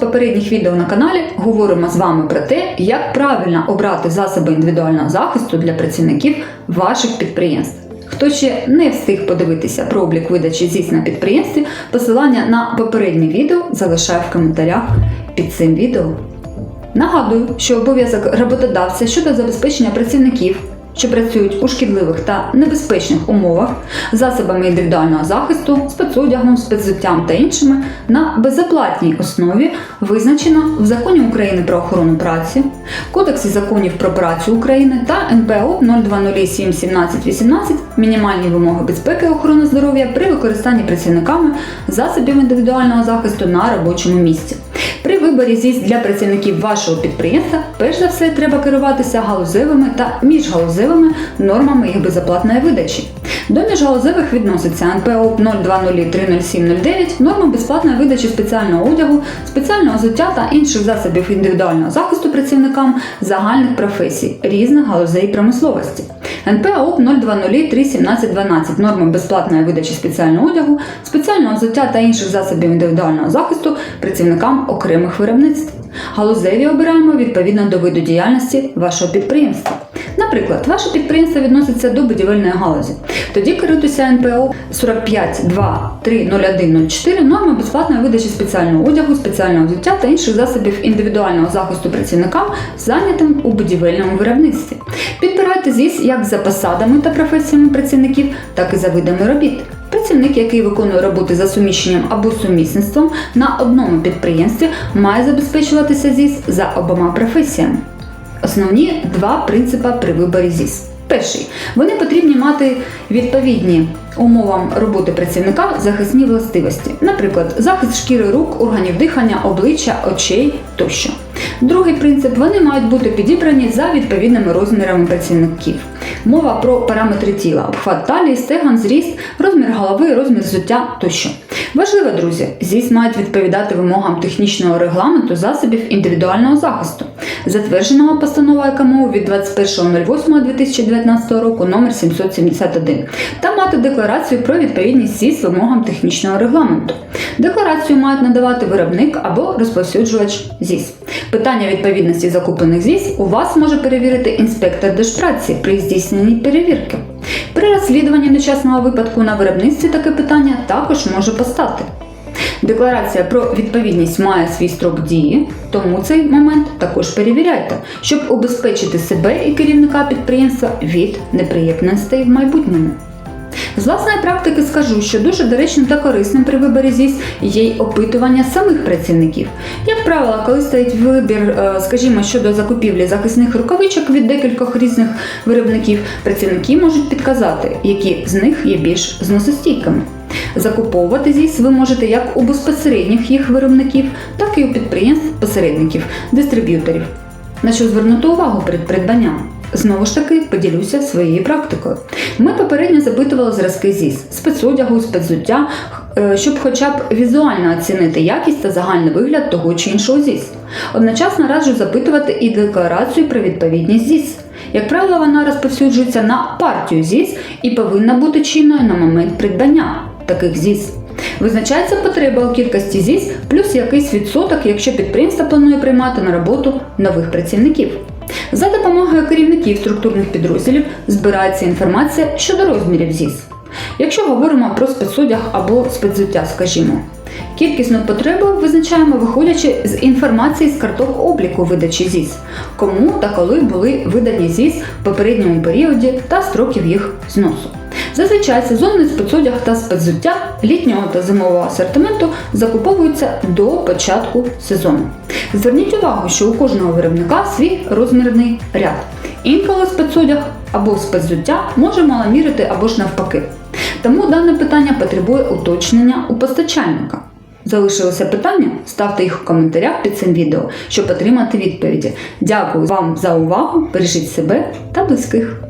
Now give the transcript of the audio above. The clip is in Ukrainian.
попередніх відео на каналі говоримо з вами про те, як правильно обрати засоби індивідуального захисту для працівників ваших підприємств. Хто ще не встиг подивитися про облік видачі ЗІС на підприємстві, посилання на попереднє відео залишаю в коментарях під цим відео. Нагадую, що обов'язок роботодавця щодо забезпечення працівників, що працюють у шкідливих та небезпечних умовах, засобами індивідуального захисту, спецодягом, спецзуттям та іншими на безоплатній основі визначено в Законі України про охорону праці, Кодексі законів про працю України та НПО 02071718 мінімальні вимоги безпеки охорони здоров'я при використанні працівниками засобів індивідуального захисту на робочому місці. При виборі ЗІС для працівників вашого підприємства, перш за все, треба керуватися галузевими та міжгалузевими нормами їх безоплатної видачі. До міжгалузевих відноситься НПО 020300709, норма безплатної видачі спеціального одягу, спеціального взуття та інших засобів індивідуального захисту працівникам загальних професій різних галузей промисловості. НПО 0203712 норми безплатної видачі спеціального одягу, спеціального взуття та інших засобів індивідуального захисту працівникам окремих виробництв. Галузеві обираємо відповідно до виду діяльності вашого підприємства. Наприклад, ваше підприємство відноситься до будівельної галузі. Тоді керуйтеся НПО 45.2.3.01.04 норми безплатної видачі спеціального одягу, спеціального взуття та інших засобів індивідуального захисту працівникам, зайнятим у будівельному виробництві. Підбирайте ЗІС як за посадами та професіями працівників, так і за видами робіт. Працівник, який виконує роботи за суміщенням або сумісництвом на одному підприємстві, має забезпечуватися ЗІС за обома професіями. Основні два принципи при виборі ЗІС. Перший вони потрібні мати відповідні умовам роботи працівника захисні властивості, наприклад, захист шкіри рук, органів дихання, обличчя, очей тощо. Другий принцип вони мають бути підібрані за відповідними розмірами працівників. Мова про параметри тіла, обхват талії, стегон, зріст, розмір голови, розмір взуття тощо. Важливо, друзі, ЗІС мають відповідати вимогам технічного регламенту засобів індивідуального захисту, затвердженого постановою КМУ від 21.08.2019 року номер 771 та мати декларацію про відповідність ЗІС вимогам технічного регламенту. Декларацію мають надавати виробник або розповсюджувач ЗІС. Питання відповідності закуплених ЗІС у вас може перевірити інспектор держпраці при здійсненні перевірки. При розслідуванні нещасного випадку на виробництві таке питання також може постати. Декларація про відповідність має свій строк дії, тому цей момент також перевіряйте, щоб убезпечити себе і керівника підприємства від неприємностей в майбутньому. З власної практики скажу, що дуже доречним та корисним при виборі ЗІС є й опитування самих працівників. Як правило, коли стоїть вибір, е, скажімо, щодо закупівлі захисних рукавичок від декількох різних виробників, працівники можуть підказати, які з них є більш зносостійкими. Закуповувати ЗІС ви можете як у безпосередніх їх виробників, так і у підприємств-посередників, дистриб'юторів. На що звернути увагу перед придбанням? Знову ж таки, поділюся своєю практикою. Ми попередньо запитували зразки ЗІС, спецодягу, спецзуття, е, щоб хоча б візуально оцінити якість та загальний вигляд того чи іншого ЗІС. Одночасно раджу запитувати і декларацію про відповідність ЗІС. Як правило, вона розповсюджується на партію ЗІС і повинна бути чинною на момент придбання таких ЗІС. Визначається потреба у кількості ЗІС плюс якийсь відсоток, якщо підприємство планує приймати на роботу нових працівників. За допомогою керівників структурних підрозділів збирається інформація щодо розмірів ЗІС. Якщо говоримо про спецодяг або спецзуття, скажімо, кількісну потребу визначаємо, виходячи з інформації з карток обліку видачі ЗІС, кому та коли були видані ЗІС в попередньому періоді та строків їх зносу. Зазвичай сезонний спецодяг та спецзуття літнього та зимового асортименту закуповуються до початку сезону. Зверніть увагу, що у кожного виробника свій розмірний ряд. Інколи спецодяг або спецзуття може маломірити або ж навпаки. Тому дане питання потребує уточнення у постачальника. Залишилося питання? Ставте їх у коментарях під цим відео, щоб отримати відповіді. Дякую вам за увагу! Бережіть себе та близьких!